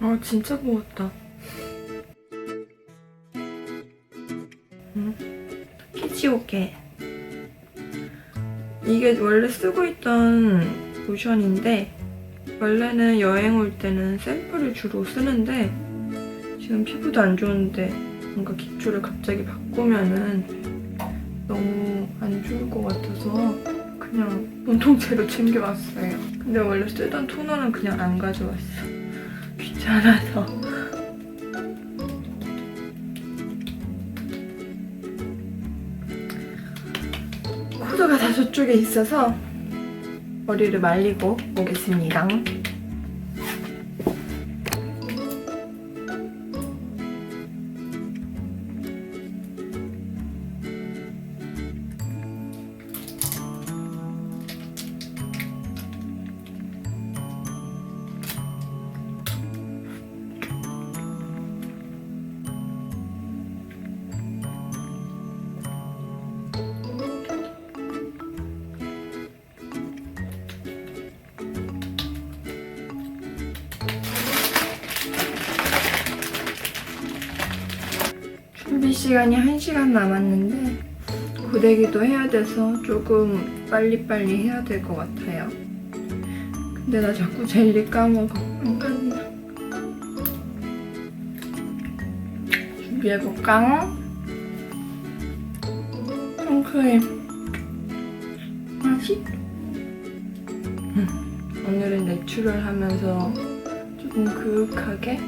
아 진짜. 음, 키치오케. 이게 원래 쓰고 있던 로션인데 원래는 여행 올 때는 샘플을 주로 쓰는데 지금 피부도 안 좋은데 뭔가 기초를 갑자기 바꾸면은 너무 안 좋을 것 같아서 그냥 운동제로 챙겨왔어요. 근데 원래 쓰던 토너는 그냥 안 가져왔어. 귀찮아서. 코드가 다 저쪽에 있어서 머리를 말리고 오겠습니다. 시간이 1시간 남았는데 고데기도 해야 돼서 조금 빨리빨리 해야 될 것 같아요. 근데 나 자꾸 젤리 까먹어. 안 간다. 준비해볼까? 선크림 맛이? 음, 오늘은 내추럴 하면서 조금 그윽하게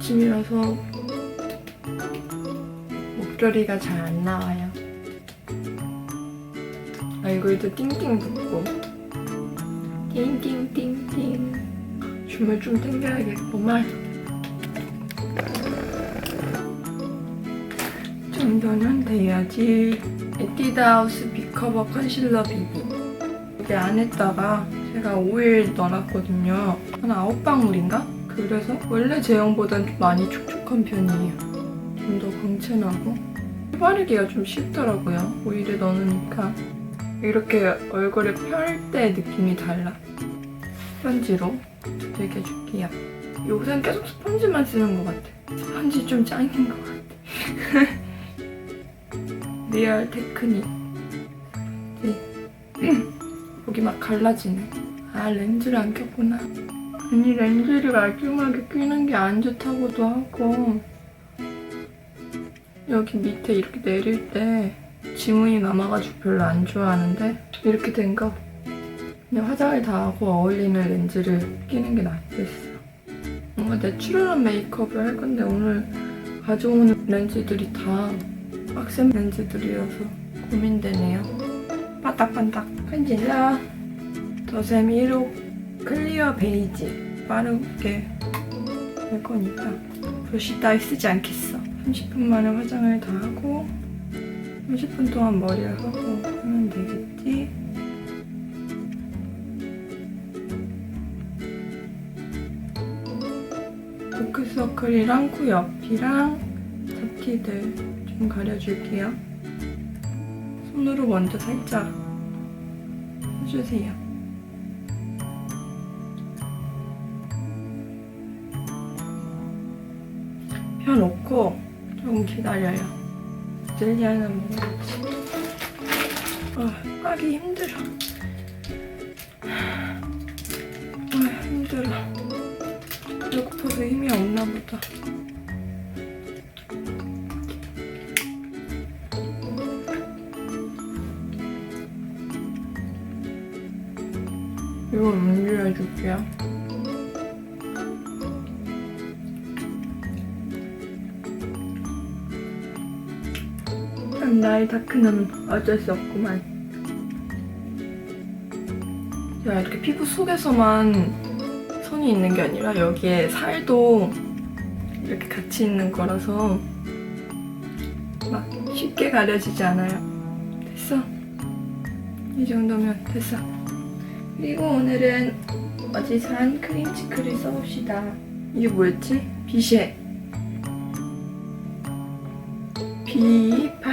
아, 아침이라서 목소리가 잘 안 나와요. 얼굴도 띵띵 붓고 띵띵띵띵 춤을 좀 당겨야겠구만. 정도는 돼야지. 에뛰드하우스 비커버 컨실러 비비. 여기 안에다가 제가 오일 넣어놨거든요. 한 9방울인가? 그래서 원래 제형보단 좀 많이 촉촉한 편이에요. 좀 더 광채나고. 바르기가 좀 쉽더라고요. 오일을 넣으니까. 이렇게 얼굴에 펼 때 느낌이 달라. 스펀지로 두들겨줄게요. 요새는 계속 스펀지만 쓰는 것 같아. 스펀지 좀 짱인 것 같아. 리얼 테크닉. 여기 막 갈라지네. 아 렌즈를 안 꼈구나. 아니 렌즈를 마지막에 끼는 게 안 좋다고도 하고 여기 밑에 이렇게 내릴 때 지문이 남아가지고 별로 안 좋아하는데 이렇게 된 거 그냥 화장을 다 하고 어울리는 렌즈를 끼는 게 낫겠어. 뭔가 내추럴한 메이크업을 할 건데 오늘 가져오는 렌즈들이 다 빡센 렌즈들이어서 고민되네요. 반딱반딱. 컨실러 더세미로 클리어 베이지 빠르게 할 거니까 브러쉬 따위 쓰지 않겠어. 30분 만에 화장을 다 하고 30분 동안 머리를 하고 하면 되겠지. 다크서클이랑 코 옆이랑 잡티들 좀 가려줄게요. 손으로 먼저 살짝 해주세요. 펴놓고 조금 기다려요. 젤리 하나 먹어야지. 아, 까기 힘들어. 아, 힘들어. 배고파서 힘이 없나 보다. 이거 음료 해줄게요. 참 나의 다 크는 어쩔 수 없구만. 야 이렇게 피부 속에서만 선이 있는 게 아니라 여기에 살도 이렇게 같이 있는 거라서 막 깊게 가려지지 않아요. 됐어. 이 정도면 됐어. 그리고 오늘은 어제 산 크림치크를 써봅시다. 이게 뭐였지? 비쉐.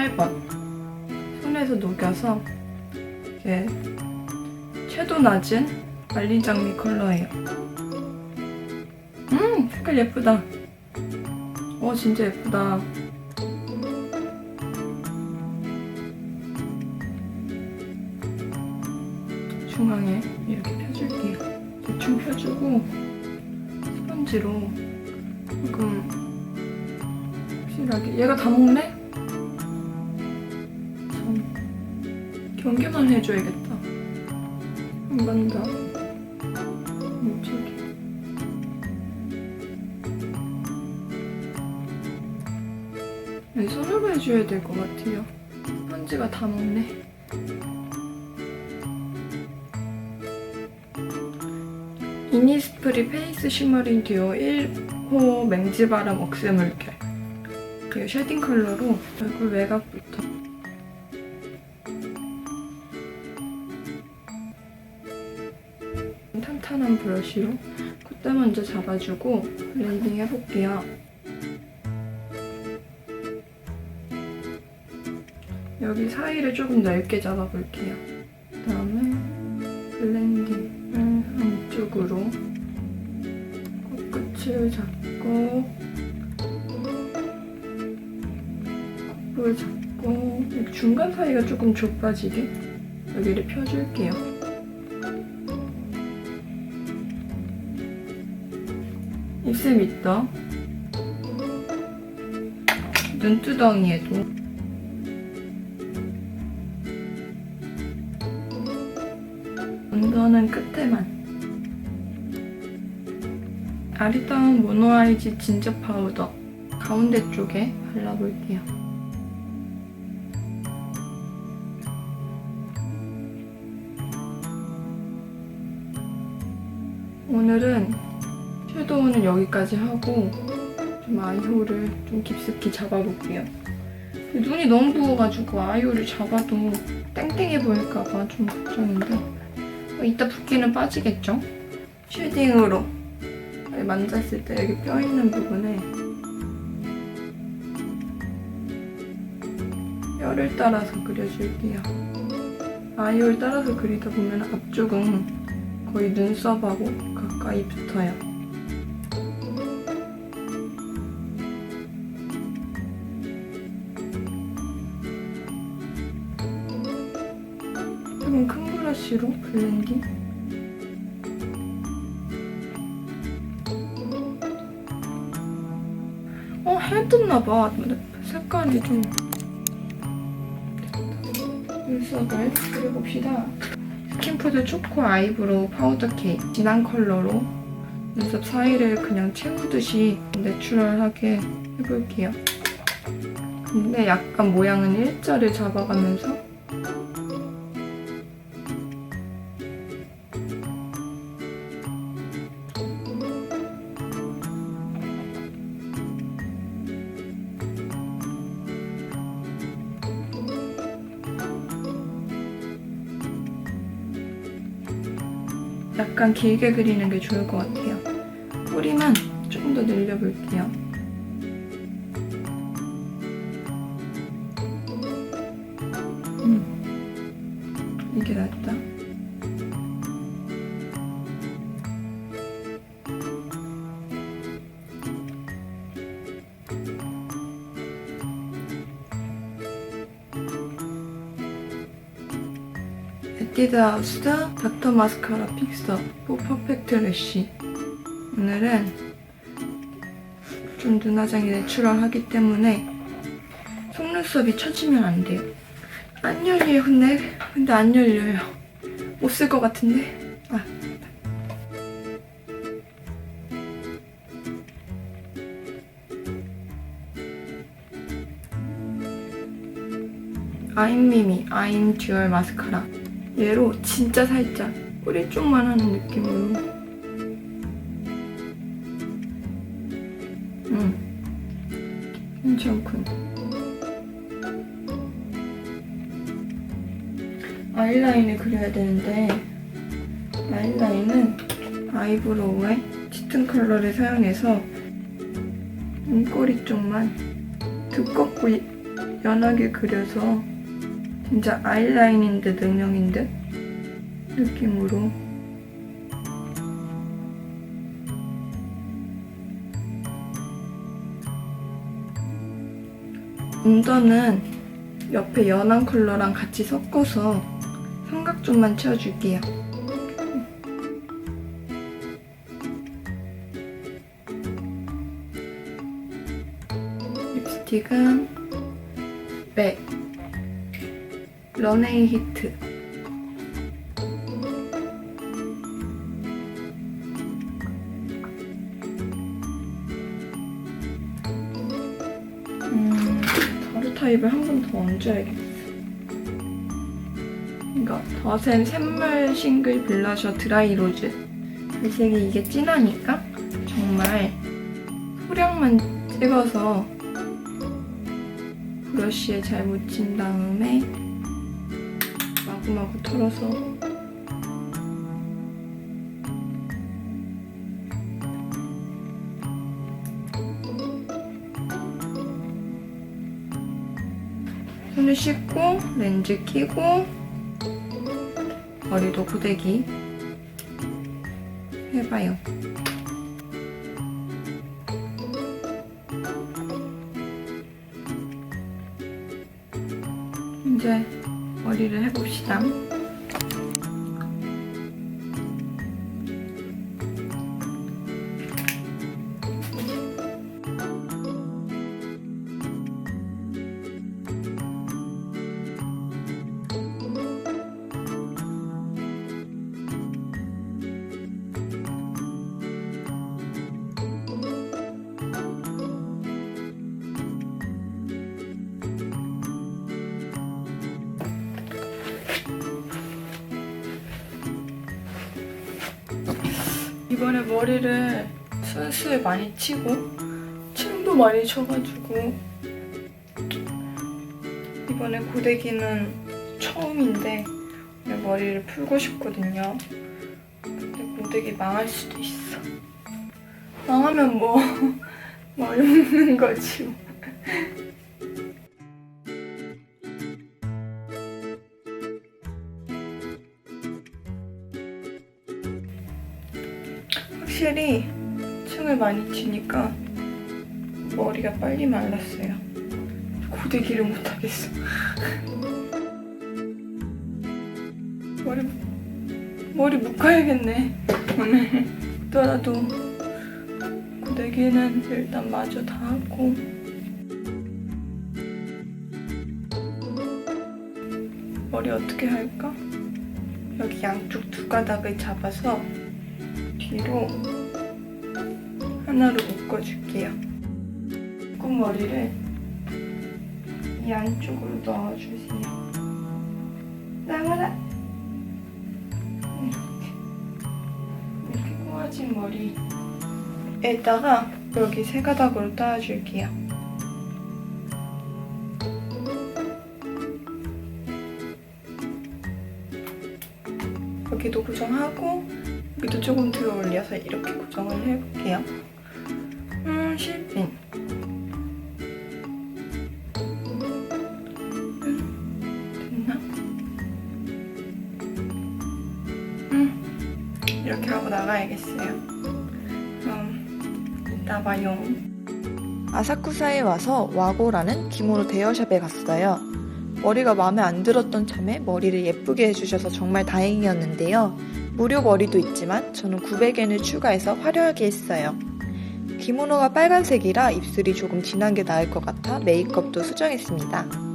B8번. 손에서 녹여서 이게 채도 낮은 말린 장미 컬러예요. 음, 색깔 예쁘다. 어, 진짜 예쁘다. 중앙에 이렇게 펴줄게요. 대충 펴주고 스펀지로 조금 확실하게 얘가 다 먹네? 참 경계만 해줘야겠다. 한번 더. 이쪽에. 왼손으로 해줘야 될 것 같아요. 스펀지가 다 먹네. 이니스프리 페이스 쉬머링 듀오 1호 맹지바람 억세 물결 이 쉐딩 컬러로 얼굴 외곽부터 탄탄한 브러쉬로 콧대 먼저 잡아주고 블렌딩 해볼게요. 여기 사이를 조금 넓게 잡아볼게요. 그 다음에 블렌딩을 한쪽으로 코끝을 잡고 코볼 잡고 중간 사이가 조금 좁아지게 여기를 펴줄게요. 입술 밑도 눈두덩이에도. 언더는 끝에만. 아리따운 모노아이지 진저 파우더 가운데 쪽에 발라볼게요. 오늘은 섀도우는 여기까지 하고 좀 아이홀을 좀 깊숙이 잡아볼게요. 눈이 너무 부어가지고 아이홀을 잡아도 땡땡해 보일까봐 좀 걱정인데 어, 이따 붓기는 빠지겠죠? 쉐딩으로 만졌을 때 여기 뼈 있는 부분에 뼈를 따라서 그려줄게요. 아이홀 따라서 그리다 보면 앞쪽은 거의 눈썹하고 가까이 붙어요. 블렌딩. 어, 해떴나봐. 색깔이 좀. 눈썹을 그려봅시다. 스킨푸드 초코 아이브로우 파우더 케이크. 진한 컬러로 눈썹 사이를 그냥 채우듯이 내추럴하게 해볼게요. 근데 약간 모양은 일자를 잡아가면서 약간 길게 그리는 게 좋을 것 같아요. 뿌리만 조금 더 늘려볼게요. 음, 이게 낫다. 에뛰드하우스 닥터 마스카라 픽서 포 퍼펙트 래쉬. 오늘은 좀 눈화장이 내추럴하기 때문에 속눈썹이 처지면 안 돼요. 안 열려요 근데. 근데 안 열려요. 못 쓸 것 같은데? 아. 아임미미 아임 듀얼 마스카라 얘로 진짜 살짝 꼬리 쪽만 하는 느낌으로. 음, 괜찮군 아이라인을 그려야 되는데 아이라인은 아이브로우의 짙은 컬러를 사용해서 눈꼬리 쪽만 두껍고 연하게 그려서 진짜 아이라인인 듯 음영인 듯 느낌으로. 운전은 옆에 연한 컬러랑 같이 섞어서 삼각존만 채워줄게요. 립스틱은 맥 런웨이 히트 음, 가루 타입을 한 번 더 얹어야겠어. 이거 더샘 샘물 싱글 블러셔 드라이 로즈. 발색이 이게 진하니까 정말 소량만 찍어서 브러쉬에 잘 묻힌 다음에 마구마구 털어서 손을 씻고 렌즈 끼고 머리도 고데기 해봐요. 머리를 해봅시다. 머리를 순수에 많이 치고 층도 많이 쳐가지고 이번에 고데기는 처음인데 머리를 풀고 싶거든요. 근데 고데기 망할 수도 있어. 망하면 뭐 머리 묶는 거지. 층을 많이 치니까 머리가 빨리 말랐어요. 고데기를 못하겠어. 머리, 머리 묶어야겠네. 오늘 더라도 고데기는 일단 마저 다 하고 머리 어떻게 할까? 여기 양쪽 두 가닥을 잡아서 뒤로 하나로 묶어줄게요. 묶은머리를 이 안쪽으로 넣어주세요. 나와라! 이렇게. 이렇게 꼬아진 머리에다가 여기 세 가닥으로 따줄게요. 여기도 고정하고 여기도 조금 들어 올려서 이렇게 고정을 해볼게요. 나가야겠어요. 그럼 이따 봐요. 아사쿠사에 와서 와고라는 기모노 대여샵에 갔어요. 머리가 마음에 안 들었던 참에 머리를 예쁘게 해주셔서 정말 다행이었는데요. 무료 머리도 있지만 저는 900엔을 추가해서 화려하게 했어요. 기모노가 빨간색이라 입술이 조금 진한 게 나을 것 같아 메이크업도 수정했습니다.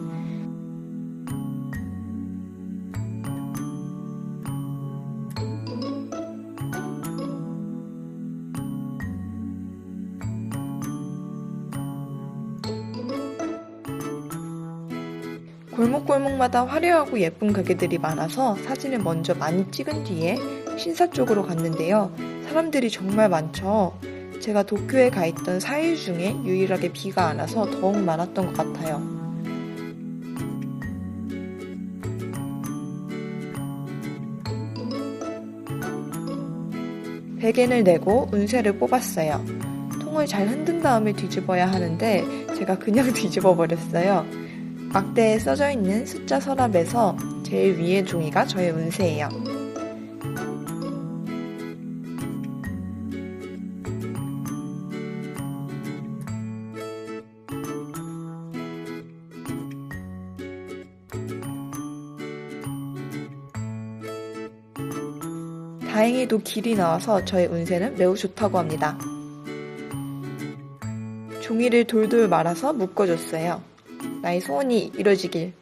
골목골목마다 화려하고 예쁜 가게들이 많아서 사진을 먼저 많이 찍은 뒤에 신사 쪽으로 갔는데요. 사람들이 정말 많죠. 제가 도쿄에 가 있던 4일 중에 유일하게 비가 안 와서 더욱 많았던 것 같아요. 베겐을 내고 운세를 뽑았어요. 통을 잘 흔든 다음에 뒤집어야 하는데 제가 그냥 뒤집어 버렸어요. 막대에 써져 있는 숫자 서랍에서 제일 위에 종이가 저의 운세예요. 다행히도 길이 나와서 저의 운세는 매우 좋다고 합니다. 종이를 돌돌 말아서 묶어줬어요. 나의 소원이 이루어지길.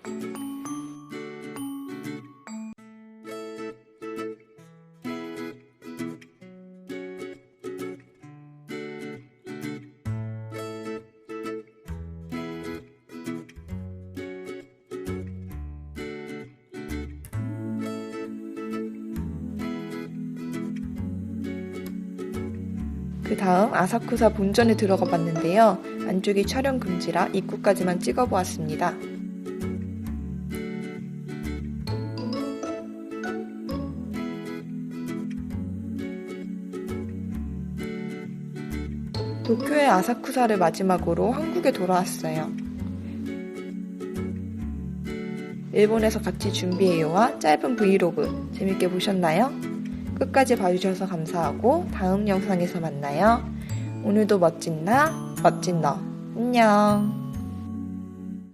그 다음 아사쿠사 본전에 들어가 봤는데요. 안쪽이 촬영 금지라 입구까지만 찍어 보았습니다. 도쿄의 아사쿠사를 마지막으로 한국에 돌아왔어요. 일본에서 같이 준비해요와 짧은 브이로그 재밌게 보셨나요? 끝까지 봐주셔서 감사하고 다음 영상에서 만나요. 오늘도 멋진 나, 멋진 너. 안녕.